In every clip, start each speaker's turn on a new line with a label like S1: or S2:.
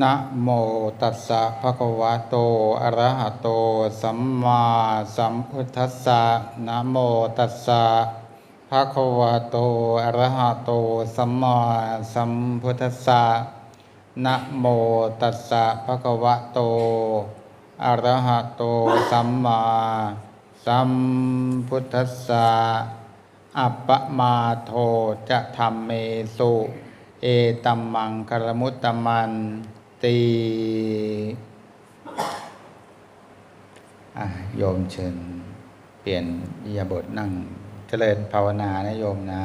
S1: นะโมตัสสะภะคะวะโต อะระหะโต สัมมาสัมพุทธัสสะนะโมตัสสะภะคะวะโต อะระหะโต สัมมาสัมพุทธัสสะนะโมตัสสะภะคะวะโต อะระหะโต สัมมาสัมพุทธัสสะ อัปปมาโทจะธรรมเมสุ เอตัมมังคารมุตตมัน ตีโยมเชิญเปลี่ยนอิริยาบทนั่งเจริญภาวนานะโยมนะ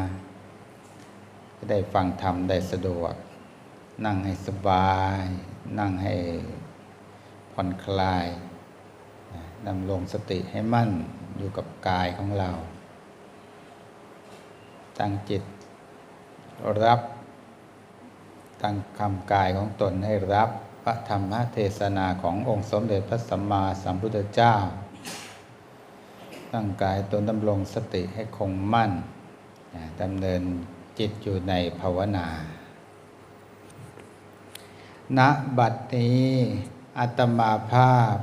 S1: จะได้ฟังธรรมได้สะดวก นั่งให้สบาย นั่งให้ผ่อนคลายดำรงสติให้มั่นอยู่กับกายของเรา ตั้งจิตรับ ตั้งคำกายของตนให้รับพระธรรมเทศนาขององค์สมเด็จพระสัมมาสัมพุทธเจ้า ตั้งกายตนดำรงสติให้คงมั่นดำเนินจิตอยู่ในภาวนาณบัดนี้อาตมาภาพ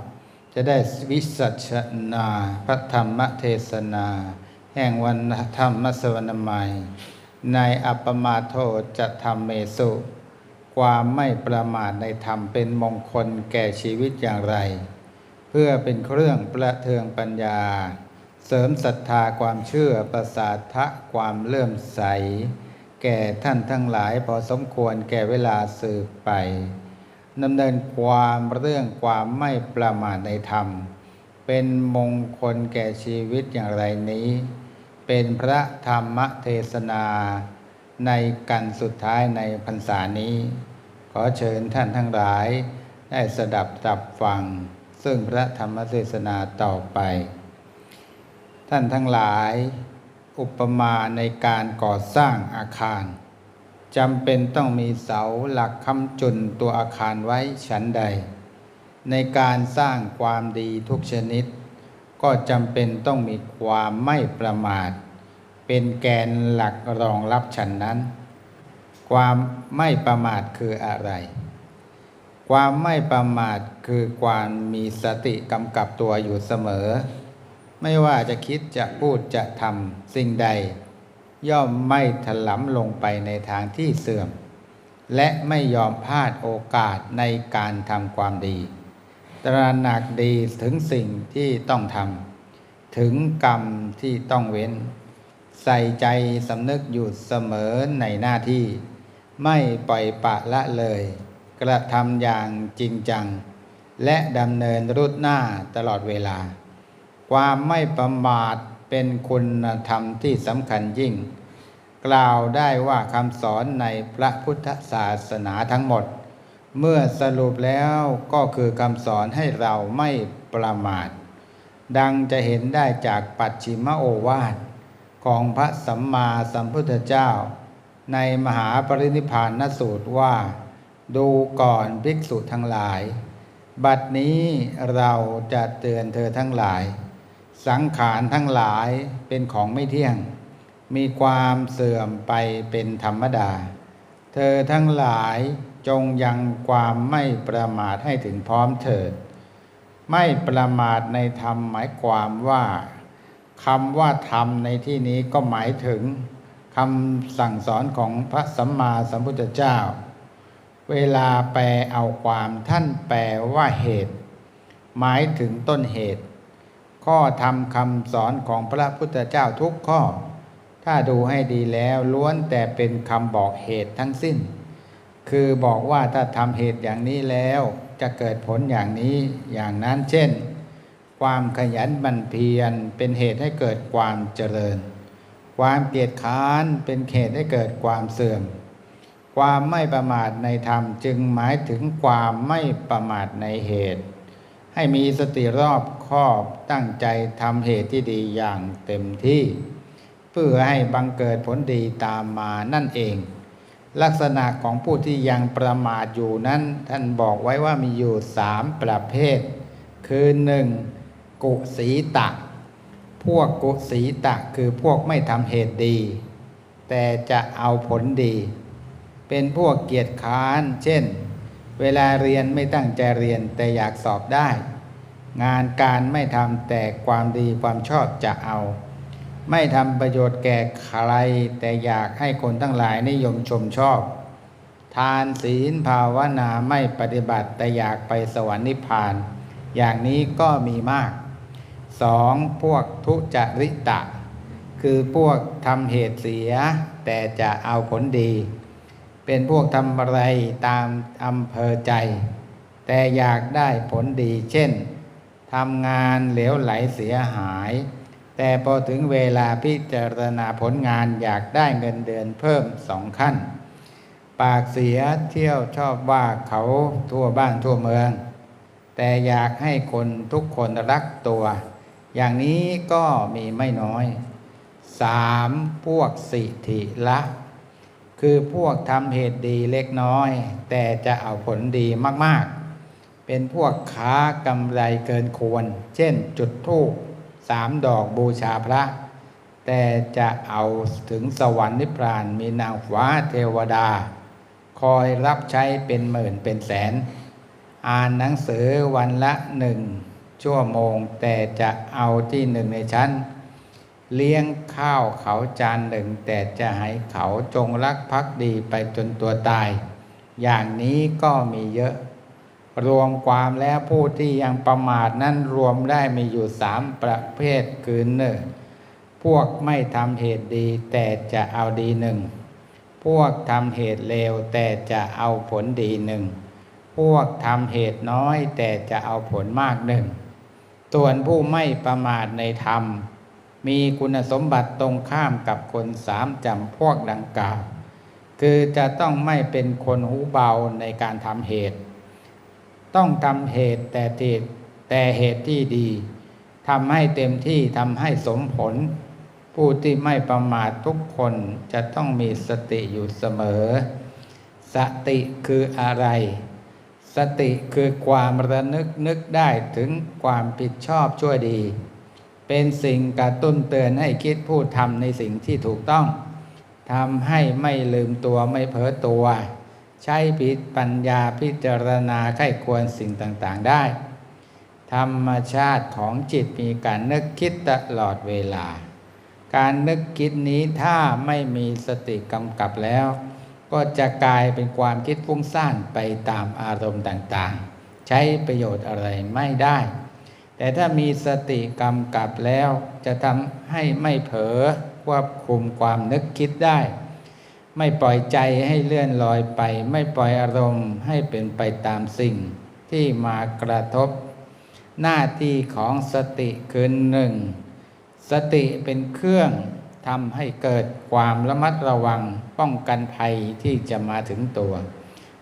S1: จะได้วิสัชนาพระธรรมเทศนา แห่งวันธรรมสวรรณใหม่ในอัปปมาโทจะทำเมสุ ความไม่ประมาทในธรรมเป็นมงคลแก่ชีวิตอย่างไร เพื่อเป็นเครื่องประเทืองปัญญา เสริมศรัทธาความเชื่อประสาทะความเลื่อมใส แก่ท่านทั้งหลายพอสมควรแก่เวลาสืบไปดำเนินความเรื่องความไม่ประมาทในธรรม เป็นมงคลแก่ชีวิตอย่างไรนี้ เป็นพระธรรมเทศนา ในกันสุดท้ายในพรรษานี้ ขอเชิญท่านทั้งหลาย ได้สดับตับฟัง ซึ่งพระธรรมเทศนาต่อไป ท่านทั้งหลาย อุปมาในการก่อสร้างอาคารจำเป็นต้องมีเสาหลักคำจุนตัวอาคารไว้ชั้นใด ในการสร้างความดีทุกชนิด ก็จำเป็นต้องมีความไม่ประมาท เป็นแกนหลักรองรับฉันนั้น ความไม่ประมาทคืออะไร ความไม่ประมาทคือความมีสติกำกับตัวอยู่เสมอ ไม่ว่าจะคิดจะพูดจะทำสิ่งใด ย่อมไม่ถลำลงไปในทางที่เสื่อม และไม่ยอมพลาดโอกาสในการทำความดี ตระหนักดีถึงสิ่งที่ต้องทำถึงกรรมที่ต้องเว้น ใส่ใจสำนึกอยู่เสมอในหน้าที่ ไม่ปล่อยปะละเลย กระทำอย่างจริงจัง และดำเนินรุดหน้าตลอดเวลา ความไม่ประมาทเป็นคุณธรรมที่สำคัญยิ่ง กล่าวได้ว่าคำสอนในพระพุทธศาสนาทั้งหมด เมื่อสรุปแล้วก็คือคำสอนให้เราไม่ประมาท ดังจะเห็นได้จากปัจฉิมโอวาท ของพระสัมมาสัมพุทธเจ้า ในมหาปรินิพพานสูตรว่า ดูก่อนภิกษุทั้งหลาย บัดนี้เราจะเตือนเธอทั้งหลาย สังขารทั้งหลายเป็นของไม่เที่ยง มีความเสื่อมไปเป็นธรรมดา เธอทั้งหลายจงยังความไม่ประมาทให้ถึงพร้อมเถิด ไม่ประมาทในธรรมหมายความว่า คำว่าธรรมในที่นี้ก็หมายถึงคำสั่งสอนของพระสัมมาสัมพุทธเจ้า เวลาแปลเอาความท่านแปลว่าเหตุ หมายถึงต้นเหตุ ข้อธรรมคำสอนของพระพุทธเจ้าทุกข้อ ถ้าดูให้ดีแล้วล้วนแต่เป็นคำบอกเหตุทั้งสิ้น คือบอกว่าถ้าทำเหตุอย่างนี้แล้วจะเกิดผลอย่างนี้อย่างนั้นเช่น ความขยันบันเพียรเป็นเหตุให้เกิดความเจริญ ความเกียจค้านเป็นเหตุให้เกิดความเสื่อม ความไม่ประมาทในธรรมจึงหมายถึงความไม่ประมาทในเหตุ ให้มีสติรอบคอบตั้งใจทำเหตุที่ดีอย่างเต็มที่ เพื่อให้บังเกิดผลดีตามมานั่นเอง ลักษณะของผู้ที่ยังประมาทอยู่นั้น ท่านบอกไว้ว่ามีอยู่สามประเภท คือหนึ่ง กุสีตะ พวกกุสีตะคือพวกไม่ทำเหตุดี แต่จะเอาผลดี เป็นพวกเกียรติค้าน เช่น เวลาเรียนไม่ตั้งใจเรียนแต่อยากสอบได้ งานการไม่ทำแต่ความดีความชอบจะเอา ไม่ทำประโยชน์แก่ใคร แต่อยากให้คนทั้งหลายนิยมชมชอบ ทานศีลภาวนาไม่ปฏิบัติแต่อยากไปสวรรค์นิพพานอย่างนี้ก็มีมาก สองพวกทุจริตะ คือพวกทำเหตุเสีย แต่จะเอาผลดี เป็นพวกทำอะไรตามอำเภอใจ แต่อยากได้ผลดี เช่นทำงานเหลวไหลเสียหาย แต่พอถึงเวลาพิจารณาผลงานอยากได้เงินเดือนเพิ่มสองขั้น ปากเสียเที่ยวชอบว่าเขาทั่วบ้านทั่วเมือง แต่อยากให้คนทุกคนรักตัว อย่างนี้ก็มีไม่น้อยสามพวกสิธิละ คือพวกทำเหตุดีเล็กน้อย แต่จะเอาผลดีมากๆ เป็นพวกค้ากำไรเกินควร เช่นจุดธูปสามดอกบูชาพระ แต่จะเอาถึงสวรรค์นิพพานมีนางฟ้าเทวดา คอยรับใช้เป็นหมื่นเป็นแสน อ่านหนังสือวันละหนึ่ง ชั่วโมง แต่จะเอาที่หนึ่งในชั้น เลี้ยงข้าวเขาจานหนึ่ง แต่จะให้เขาจงรักภักดีไปจนตัวตาย อย่างนี้ก็มีเยอะ รวมความแล้วผู้ที่ยังประมาทนั้นรวมได้มีอยู่สามประเภทคือหนึ่งพวกไม่ทำเหตุดีแต่จะเอาดีหนึ่ง พวกทำเหตุเลวแต่จะเอาผลดีหนึ่ง พวกทำเหตุน้อยแต่จะเอาผลมากหนึ่ง ส่วนผู้ไม่ประมาทในธรรม มีคุณสมบัติตรงข้ามกับคนสามจำพวกดังกล่าว คือจะต้องไม่เป็นคนหูเบาในการทำเหตุ ต้องทำเหตุแต่เหตุแต่เหตุที่ดีทำให้เต็มที่ทำให้สมผล ผู้ที่ไม่ประมาททุกคนจะต้องมีสติอยู่เสมอ สติคืออะไร สติคือความระนึกนึกได้ถึงความผิดชอบชั่วดี เป็นสิ่งกระตุ้นเตือนให้คิดพูดทำในสิ่งที่ถูกต้องทำให้ไม่ลืมตัวไม่เผลอตัว ใช้พิปัญญาพิจารณาไข้ควรสิ่งต่างๆได้ ธรรมชาติของจิตมีการนึกคิดตลอดเวลา การนึกคิดนี้ถ้าไม่มีสติกำกับแล้ว ก็จะกลายเป็นความคิดฟุ้งซ่านไปตามอารมณ์ต่างๆ ใช้ประโยชน์อะไรไม่ได้ แต่ถ้ามีสติกำกับแล้ว จะทำให้ไม่เผลอควบคุมความนึกคิดได้ ไม่ปล่อยใจให้เลื่อนลอยไป ไม่ปล่อยอารมณ์ให้เป็นไปตามสิ่งที่มากระทบ หน้าที่ของสติคือหนึ่งสติเป็นเครื่อง ทำให้เกิดความระมัดระวังป้องกันภัยที่จะมาถึงตัว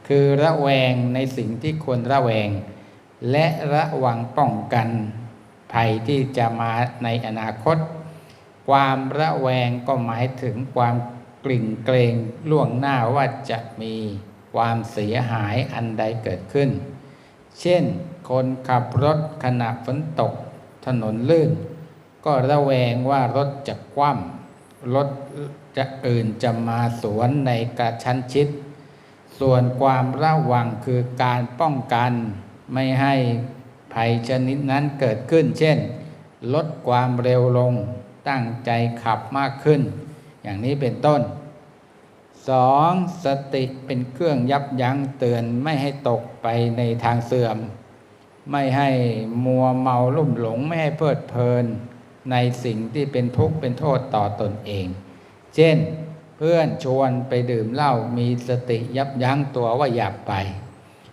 S1: คือระแวงในสิ่งที่ควรระแวง และระวังป้องกันภัยที่จะมาในอนาคต ความระแวงก็หมายถึงความกลิ่งเกรงล่วงหน้าว่าจะมีความเสียหายอันใดเกิดขึ้น เช่น คนขับรถขณะฝนตก ถนนลื่น ก็ระแวงว่ารถจะคว่ำ รถจะอื่นจะมาสวนในกระชั้นชิด ส่วนความระวังคือการป้องกันไม่ให้ภัยชนิดนั้นเกิดขึ้น เช่น ลดความเร็วลงตั้งใจขับมากขึ้น อย่างนี้เป็นต้นสองสติเป็นเครื่องยับยั้งเตือนไม่ให้ตกไปในทางเสื่อม ไม่ให้มัวเมาลุ่มหลง ไม่ให้เพลิดเพลิน ในสิ่งที่เป็นทุกข์เป็นโทษต่อตนเอง เช่น เพื่อนชวนไปดื่มเหล้ามีสติยับยั้งตัวว่าอย่าไป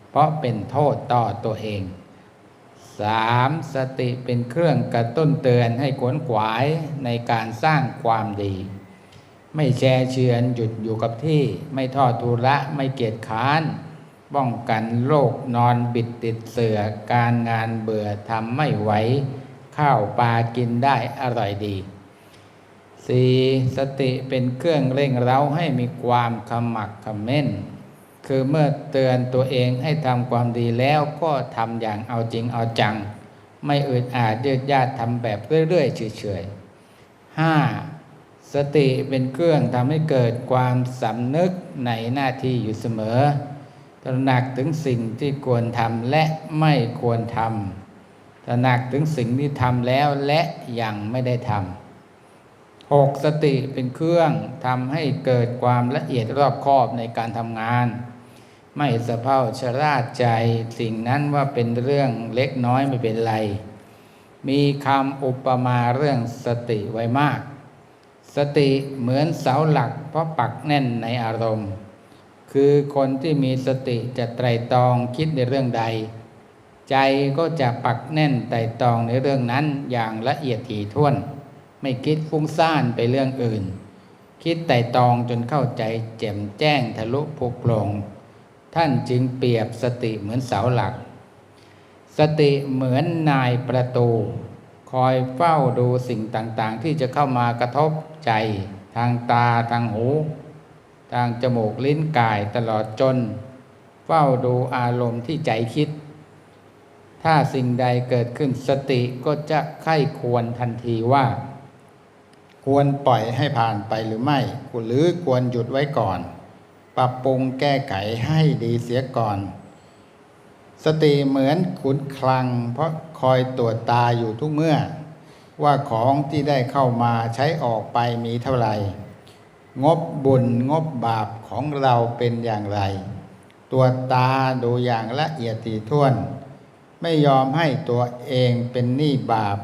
S1: เพราะเป็นโทษต่อตัวเองสามสติเป็นเครื่องกระตุ้นเตือนให้ขวนขวายในการสร้างความดี ไม่แช่เชือนหยุดอยู่กับที่ ไม่ทอดทุระไม่เกียจค้าน ป้องกันโรคนอนบิดติดเสือการงานเบื่อทำไม่ไหว ข้าวปลากินได้อร่อยดีสี่สติเป็นเครื่องเร่งเร้าให้มีความขมักขม้น คือเมื่อเตือนตัวเองให้ทำความดีแล้วก็ทำอย่างเอาจริงเอาจัง ไม่อึดอาดยืดยาดทำแบบเรื่อยๆเฉยๆห้าสติเป็นเครื่องทำให้เกิดความสำนึกในหน้าที่อยู่เสมอ ตระหนักถึงสิ่งที่ควรทำและไม่ควรทำ ตระหนักถึงสิ่งที่ทำแล้วและยังไม่ได้ทำหกสติเป็นเครื่องทำให้เกิดความละเอียดรอบคอบในการทำงาน ไม่สะเพร่าชะล่าใจสิ่งนั้นว่าเป็นเรื่องเล็กน้อยไม่เป็นไร มีคำอุปมาเรื่องสติไว้มาก สติเหมือนเสาหลักเพราะปักแน่นในอารมณ์ คือคนที่มีสติจะไตรตรองคิดในเรื่องใด ใจก็จะปักแน่นไตรตรองในเรื่องนั้นอย่างละเอียดถี่ถ้วน ไม่คิดฟุ้งซ่านไปเรื่องอื่น คิดไตรตรองจนเข้าใจแจ่มแจ้งทะลุโปร่งท่านจึงเปรียบสติเหมือนเสาหลัก สติเหมือนนายประตู คอยเฝ้าดูสิ่งต่างๆ ที่จะเข้ามากระทบใจ ทางตาทางหู ทางจมูกลิ้นกายตลอดจน เฝ้าดูอารมณ์ที่ใจคิด ถ้าสิ่งใดเกิดขึ้นสติก็จะไข้ควรทันทีว่า ควรปล่อยให้ผ่านไปหรือไม่หรือควรหยุดไว้ก่อน ปรับปรุงแก้ไขให้ดีเสียก่อน สติเหมือนขุนคลัง เพราะคอยตรวจตาอยู่ทุกเมื่อ ว่าของที่ได้เข้ามาใช้ออกไปมีเท่าไหร่ งบบุญงบบาปของเราเป็นอย่างไร ตัวตาดูอย่างละเอียดถี่ถ้วน ไม่ยอมให้ตัวเองเป็นหนี้บาป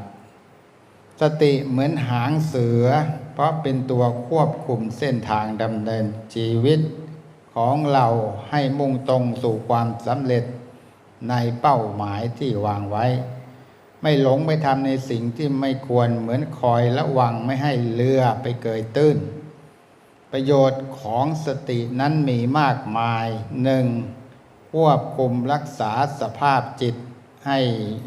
S1: สติเหมือนหางเสือ เพราะเป็นตัวควบคุมเส้นทางดำเนินชีวิตของเราให้มุ่งตรงสู่ความสำเร็จในเป้าหมายที่วางไว้ ไม่หลงไปทำในสิ่งที่ไม่ควรเหมือนคอยระวังไม่ให้เรือไปเกยตื้น ประโยชน์ของสตินั้นมีมากมายหนึ่งควบคุมรักษาสภาพจิต ให้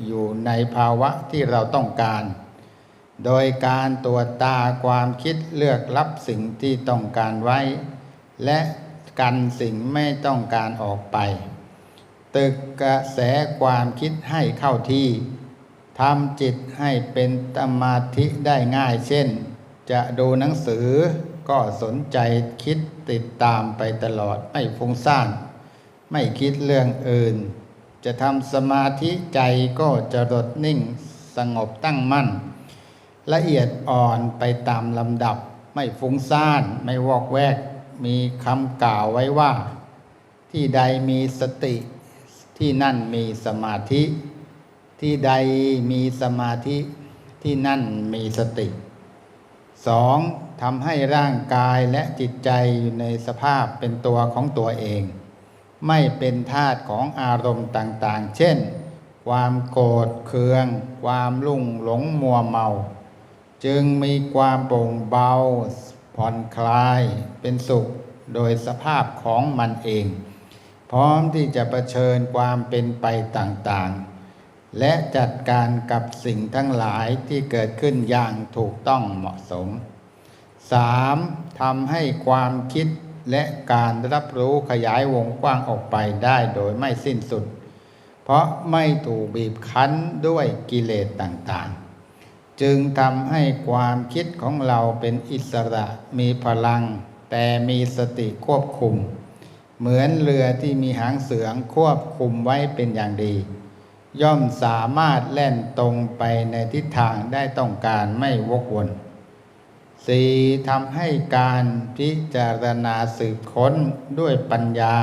S1: อยู่ในภาวะที่เราต้องการ โดยการตรวจตาความคิดเลือกรับสิ่งที่ต้องการไว้ และกันสิ่งไม่ต้องการออกไป ตึกกระแสความคิดให้เข้าที่ทำจิตให้เป็นสมาธิได้ง่ายเช่น จะดูหนังสือก็สนใจคิดติดตามไปตลอดไม่ฟุ้งซ่าน ไม่คิดเรื่องอื่น จะทำสมาธิใจก็จะรดนิ่งสงบตั้งมั่น ละเอียดอ่อนไปตามลำดับ ไม่ฟุ้งซ่านไม่วอกแวก มีคำกล่าวไว้ว่า ที่ใดมีสติที่นั่นมีสมาธิ ที่ใดมีสมาธิที่นั่นมีสติสองทำให้ร่างกายและจิตใจอยู่ในสภาพเป็นตัวของตัวเอง ไม่เป็นธาตุของอารมณ์ต่างๆ เช่น ความโกรธเคือง ความลุ่งหลงมัวเมา จึงมีความโปร่งเบา ผ่อนคลาย เป็นสุขโดยสภาพของมันเอง พร้อมที่จะะเผชิญความเป็นไปต่างๆ และจัดการกับสิ่งทั้งหลายที่เกิดขึ้นอย่างถูกต้องเหมาะสม 3. ทำให้ความคิด และการรับรู้ขยายวงกว้างออกไปได้โดยไม่สิ้นสุด เพราะไม่ถูกบีบคั้นด้วยกิเลสต่างๆ จึงทำให้ความคิดของเราเป็นอิสระมีพลัง แต่มีสติควบคุม เหมือนเรือที่มีหางเสืองควบคุมไว้เป็นอย่างดี ย่อมสามารถแล่นตรงไปในทิศทางได้ต้องการไม่วกวน สี่ทำให้การพิจารณาสืบค้นด้วยปัญญา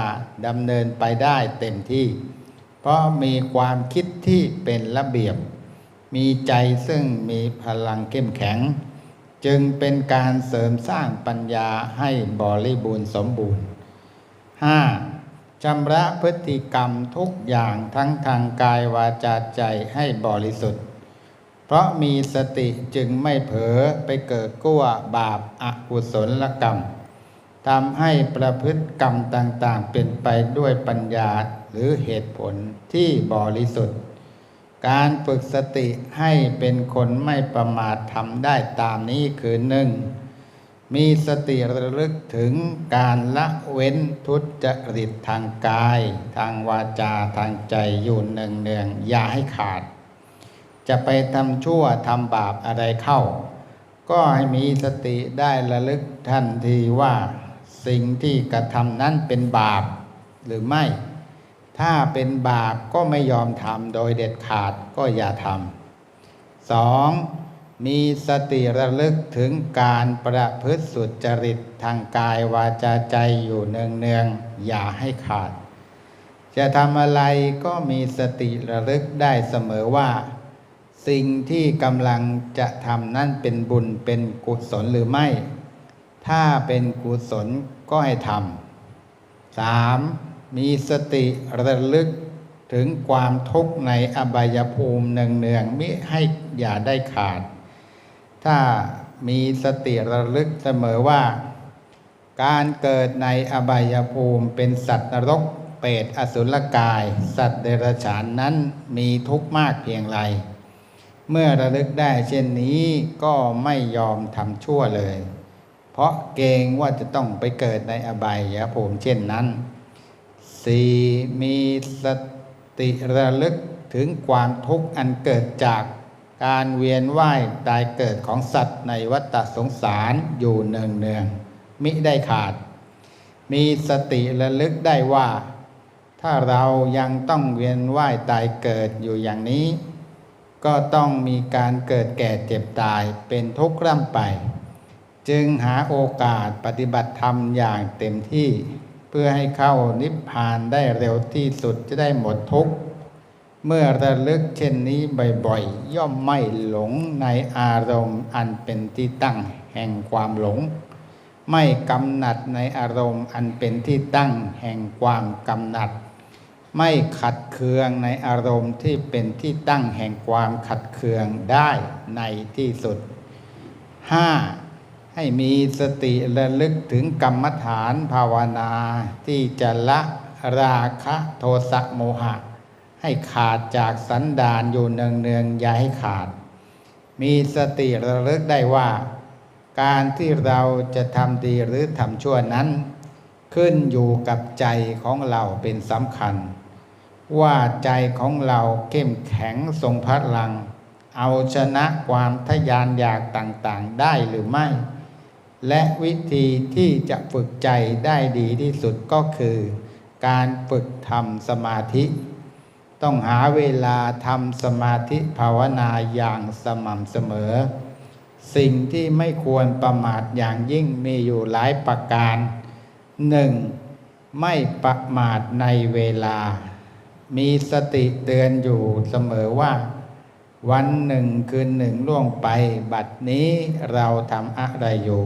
S1: ดำเนินไปได้เต็มที่ เพราะมีความคิดที่เป็นระเบียบ มีใจซึ่งมีพลังเข้มแข็ง จึงเป็นการเสริมสร้างปัญญาให้บริบูรณ์สมบูรณ์ 5. ชำระพฤติกรรมทุกอย่างทั้งทางกายวาจาใจให้บริสุทธิ์ เพราะมีสติจึงไม่เผลอไปเกิดกั้วบาปอากุศลกรรมทำให้ประพฤติกรรมต่างๆ เป็นไปด้วยปัญญาหรือเหตุผลที่บริสุทธิ์ การฝึกสติให้เป็นคนไม่ประมาททำได้ตามนี้คือหนึ่งมีสติระลึกถึงการละเว้นทุจริตทางกาย ทางวาจาทางใจอยู่เนืองเนืองๆอย่าให้ขาด จะไปทำชั่วทำบาปอะไรเข้า ก็ให้มีสติได้ระลึกทันทีว่าสิ่งที่กระทำนั้นเป็นบาปหรือไม่ ถ้าเป็นบาปก็ไม่ยอมทำโดยเด็ดขาดก็อย่าทำสองมีสติระลึกถึงการประพฤติสุจริตทางกายวาจาใจอยู่เนืองๆอย่าให้ขาด จะทำอะไรก็มีสติระลึกได้เสมอว่า สิ่งที่กำลังจะทำนั่นเป็นบุญเป็นกุศลหรือไม่ ถ้าเป็นกุศลก็ให้ทำสามมีสติระลึกถึงความทุกข์ในอบายภูมิเนืองๆมิให้อย่าได้ขาด ถ้ามีสติระลึกเสมอว่า การเกิดในอบายภูมิเป็นสัตว์นรกเปรตอสุรกาย สัตว์เดรัจฉานนั้นมีทุกข์มากเพียงไร เมื่อระลึกได้เช่นนี้ก็ไม่ยอมทำชั่วเลย เพราะเกรงว่าจะต้องไปเกิดในอบายภูมิเช่นนั้นสี่มีสติระลึกถึงความทุกข์อันเกิดจากการเวียนว่ายตายเกิดของสัตว์ในวัฏสงสารอยู่เนืองเนืองๆมิได้ขาด มีสติระลึกได้ว่า ถ้าเรายังต้องเวียนว่ายตายเกิดอยู่อย่างนี้ ก็ต้องมีการเกิดแก่เจ็บตายเป็นทุกข์ร่ำไป จึงหาโอกาสปฏิบัติธรรมอย่างเต็มที่ เพื่อให้เข้านิพพานได้เร็วที่สุดจะได้หมดทุกข์เมื่อระลึกเช่นนี้บ่อยๆ ย่อมไม่หลงในอารมณ์อันเป็นที่ตั้งแห่งความหลง ไม่กำหนัดในอารมณ์อันเป็นที่ตั้งแห่งความกำหนัด ไม่ขัดเคืองในอารมณ์ที่เป็นที่ตั้งแห่งความขัดเคืองได้ในที่สุด 5. ให้มีสติระลึกถึงกรรมฐานภาวนาที่จะละราคะโทสะโมหะ ให้ขาดจากสันดานอยู่เนืองๆอย่าให้ขาด มีสติระลึกได้ว่า การที่เราจะทำดีหรือทำชั่วนั้น ขึ้นอยู่กับใจของเราเป็นสำคัญ ว่าใจของเราเข้มแข็งทรงพลัง เอาชนะความทะยานอยากต่างๆได้หรือไม่ และวิธีที่จะฝึกใจได้ดีที่สุดก็คือ การฝึกทำสมาธิ ต้องหาเวลาทำสมาธิภาวนาอย่างสม่ำเสมอ สิ่งที่ไม่ควรประมาทอย่างยิ่งมีอยู่หลายประการหนึ่งไม่ประมาทในเวลา มีสติเตือนอยู่เสมอว่า วันหนึ่งคืนหนึ่งล่วงไป บัดนี้เราทำอะไรอยู่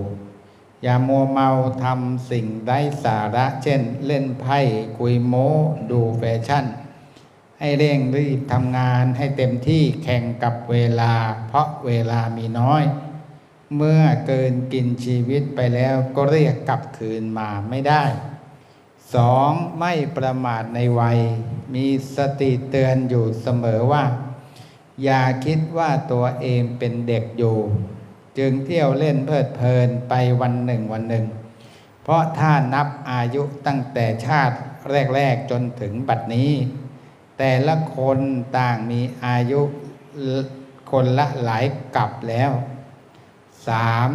S1: อย่ามัวเมาทำสิ่งไร้สาระเช่น เล่นไพ่คุยโม้ ดูแฟชั่น ให้เร่งรีบทำงานให้เต็มที่แข่งกับเวลา เพราะเวลามีน้อย เมื่อเกินกินชีวิตไปแล้วก็เรียกกลับคืนมาไม่ได้ สองไม่ประมาทในวัย มีสติเตือนอยู่เสมอว่า อย่าคิดว่าตัวเองเป็นเด็กอยู่ จึงเที่ยวเล่นเพลิดเพลินไปวันหนึ่งวันหนึ่ง เพราะถ้านับอายุตั้งแต่ชาติแรก ๆ จนถึงบัดนี้ แต่ละคนต่างมีอายุคนละหลายกับแล้วสาม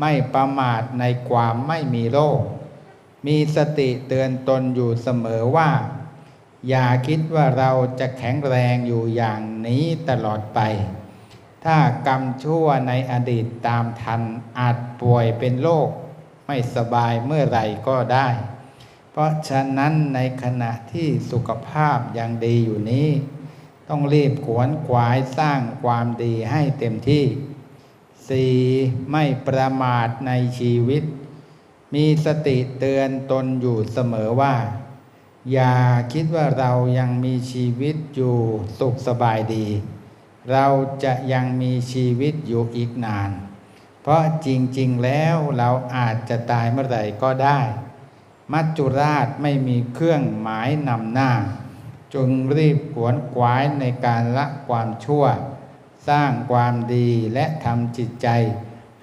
S1: ไม่ประมาทในความไม่มีโรค มีสติเตือนตนอยู่เสมอว่า อย่าคิดว่าเราจะแข็งแรงอยู่อย่างนี้ตลอดไป ถ้ากรรมชั่วในอดีตตามทันอาจป่วยเป็นโรคไม่สบายเมื่อไหร่ก็ได้ เพราะฉะนั้นในขณะที่สุขภาพยังดีอยู่นี้ ต้องรีบขวนขวายสร้างความดีให้เต็มที่สี่ไม่ประมาทในชีวิต มีสติเตือนตนอยู่เสมอว่า อย่าคิดว่าเรายังมีชีวิตอยู่สุขสบายดี เราจะยังมีชีวิตอยู่อีกนาน เพราะจริงๆแล้วเราอาจจะตายเมื่อไหร่ก็ได้ มัจจุราชไม่มีเครื่องหมายนำหน้า จงรีบขวนขวายในการละความชั่ว สร้างความดีและทำจิตใจ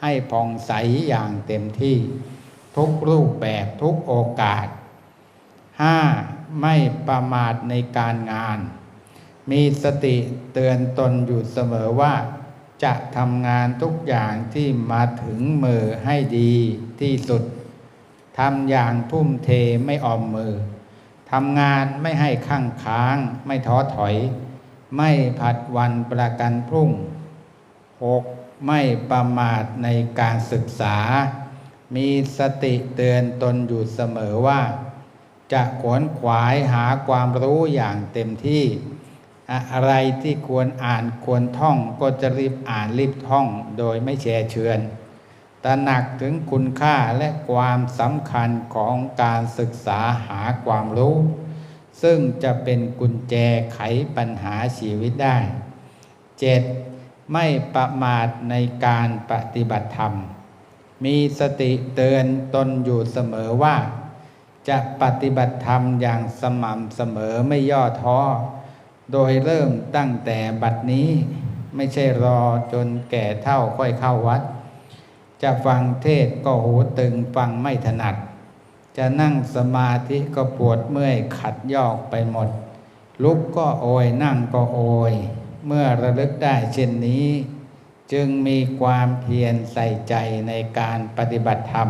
S1: ให้ผ่องใสอย่างเต็มที่ ทุกรูปแบบทุกโอกาส 5. ไม่ประมาทในการงาน มีสติเตือนตนอยู่เสมอว่า จะทำงานทุกอย่างที่มาถึงมือให้ดีที่สุดทำอย่างทุ่มเทไม่ออมมือทำงานไม่ให้ข้างค้าง ไม่ท้อถอย ไม่ผัดวันประกันพรุ่ง 6. ไม่ประมาทในการศึกษา มีสติเตือนตนอยู่เสมอว่า จะขวนขวายหาความรู้อย่างเต็มที่ อะไรที่ควรอ่านควรท่องก็จะรีบอ่านรีบท่องโดยไม่แชร์เชือนตระหนักถึงคุณค่าและความสำคัญของการศึกษาหาความรู้ ซึ่งจะเป็นกุญแจไขปัญหาชีวิตได้ 7. ไม่ประมาทในการปฏิบัติธรรม มีสติเตือนตนอยู่เสมอว่า จะปฏิบัติธรรมอย่างสม่ำเสมอไม่ย่อท้อ โดยเริ่มตั้งแต่บัดนี้ไม่ใช่รอจนแก่เท่าค่อยเข้าวัด จะฟังเทศก็หูตึงฟังไม่ถนัด จะนั่งสมาธิก็ปวดเมื่อยขัดยอกไปหมด ลุกก็โอยนั่งก็โอย เมื่อระลึกได้เช่นนี้ จึงมีความเพียรใส่ใจในการปฏิบัติธรรม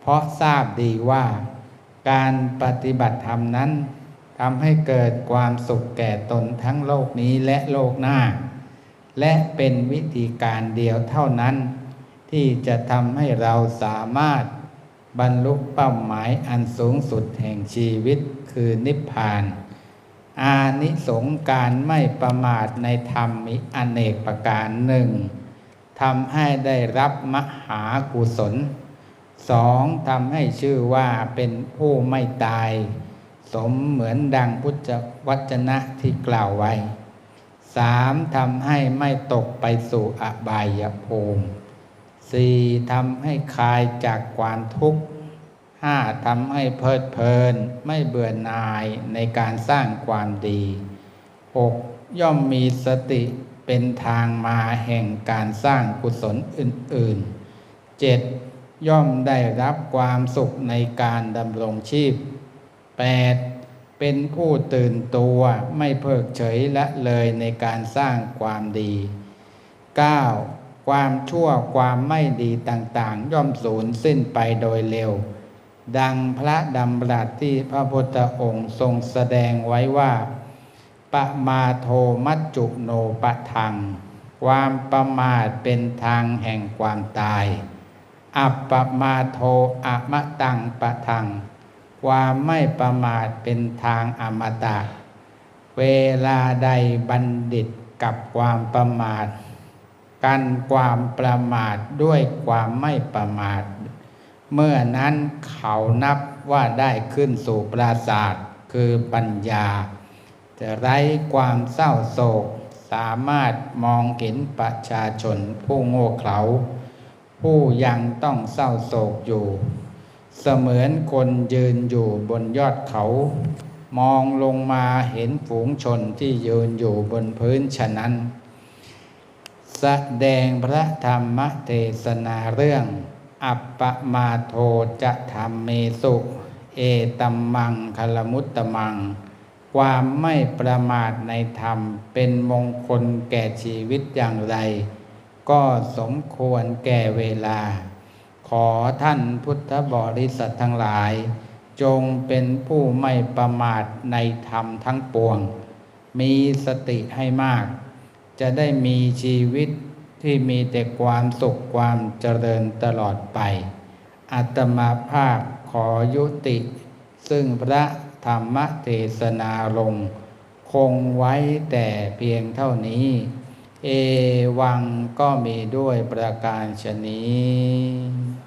S1: เพราะทราบดีว่า การปฏิบัติธรรมนั้นทำให้เกิดความสุขแก่ตนทั้งโลกนี้และโลกหน้า และเป็นวิธีการเดียวเท่านั้น ที่จะทำให้เราสามารถบรรลุเป้าหมายอันสูงสุดแห่งชีวิตคือนิพพาน อานิสงการไม่ประมาทในธรรมมีอเนกประการหนึ่งทำให้ได้รับมหากุศลสองทำให้ชื่อว่าเป็นผู้ไม่ตาย สมเหมือนดังพุทธวจนะที่กล่าวไว้สามทำให้ไม่ตกไปสู่อบายภูมิสี่ทำให้คลายจากความทุกข์ ห้าทำให้เพลิดเพลิน ไม่เบื่อหน่ายในการสร้างความดีหกย่อมมีสติเป็นทางมาแห่งการสร้างกุศลอื่นๆเจ็ดย่อมได้รับความสุขในการดำรงชีพ 8. เป็นผู้ตื่นตัวไม่เพิกเฉยและเลยในการสร้างความดี 9. ความชั่วความไม่ดีต่างๆ ย่อมสูญสิ้นไปโดยเร็ว ดังพระดำรัสที่พระพุทธองค์ทรงแสดงไว้ว่า ปะมาโทมัจจุโนปะทัง ความประมาทเป็นทางแห่งความตาย อัปปมาโทอะมะตังปะทัง ความไม่ประมาทเป็นทางอมตะ เวลาใดบัณฑิตกับความประมาท กันความประมาทด้วยความไม่ประมาท เมื่อนั้นเขานับว่าได้ขึ้นสู่ปราศาสตร์คือปัญญา จะไร้ความเศร้าโศก สามารถมองเห็นประชาชนผู้โง่เขลาผู้ยังต้องเศร้าโศกอยู่ เสมือนคนยืนอยู่บนยอดเขา มองลงมาเห็นฝูงชนที่ยืนอยู่บนพื้นฉะนั้น แสดงพระธรรมเทศนาเรื่อง อัปปมาโทจะธรรมเมสุ เอตัมมังคลมุตตมัง ความไม่ประมาทในธรรมเป็นมงคลแก่ชีวิตอย่างไร ก็สมควรแก่เวลา ขอท่านพุทธบริษัททั้งหลาย จงเป็นผู้ไม่ประมาทในธรรมทั้งปวง มีสติให้มาก จะได้มีชีวิต ที่มีแต่ความสุขความเจริญตลอดไป อัตมาภาพขอยุติ ซึ่งพระธรรมเทศนาลง คงไว้แต่เพียงเท่านี้ เอวังก็มีด้วยประการชนี้